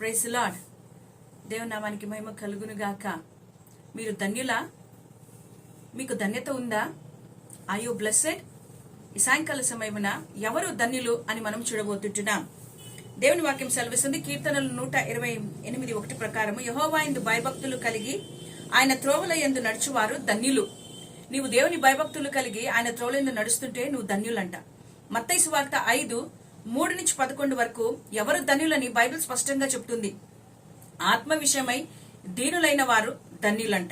Price lord దేవునామానికి మహిమ కలుగును గాక మీరు ధన్యులా? మీకు ధన్యత ఉందా? ఐ యూ బ్లెస్సెడ్ ఈ సాయంకాల సమయమున ఎవరు ధన్యులు అని మనం చూడబోతుంటున్నాం. దేవుని వాక్యం సెలవిస్తుంది. కీర్తనలు నూట ఇరవై ఎనిమిది ఒకటి ప్రకారము యహోవాయందు భయభక్తులు కలిగి ఆయన త్రోవల ఎందు నడుచువారు ధన్యులు. నీవు దేవుని భయభక్తులు కలిగి ఆయన త్రోవల ఎందు నడుస్తుంటే నువ్వు ధన్యులంట. మత్తైసు వార్త ఐదు మూడు నుంచి పదకొండు వరకు ఎవరు ధనులని బైబిల్ స్పష్టంగా చెప్తుంది. ఆత్మ విషయమై దీనులైన వారు ధన్యులంట.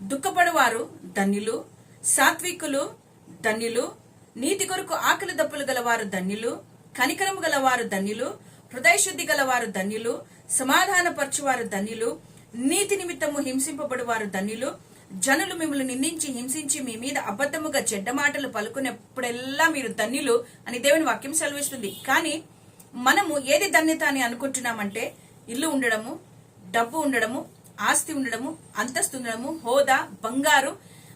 దుఃఖపడవారు ధన్యులు. సాత్వికులు ధన్యులు. నీతి కొరకు ఆకలి దప్పులు గలవారు ధన్యులు. కనికరము గలవారు ధన్యులు. హృదయశుద్ధి గలవారు ధన్యులు. సమాధానపరచువారు ధన్యులు. నీతి నిమిత్తము హింసింపబడువారు ధన్యులు. జనులు మిమ్మల్ని నిందించి హింసించి మీ మీద అబద్ధముగా చెడ్డ మాటలు పలుకునేప్పుడెల్లా మీరు ధన్యులు అని దేవుని వాక్యం సెలవిస్తుంది. కానీ మనము ఏది ధన్యత అని అనుకుంటున్నామంటే ఇల్లు ఉండడము డబ్బు ఉండడము ఆస్తి ఉండడము అంతస్తు ఉండడము హోదా బంగారు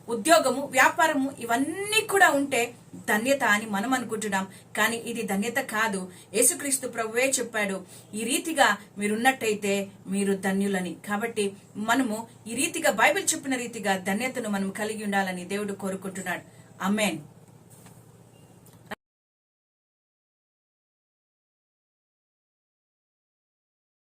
ఉద్యోగము వ్యాపారము ఇవన్నీ కూడా ఉంటే ధన్యత అని మనం అనుకుంటున్నాం. కానీ ఇది ధన్యత కాదు. యేసుక్రీస్తు ప్రభువే చెప్పాడు ఈ రీతిగా మీరున్నట్టయితే మీరు ధన్యులని. కాబట్టి మనము ఈ రీతిగా బైబిల్ చెప్పిన రీతిగా ధన్యతను మనం కలిగి ఉండాలని దేవుడు కోరుకుంటున్నాడు. అమ్మేన్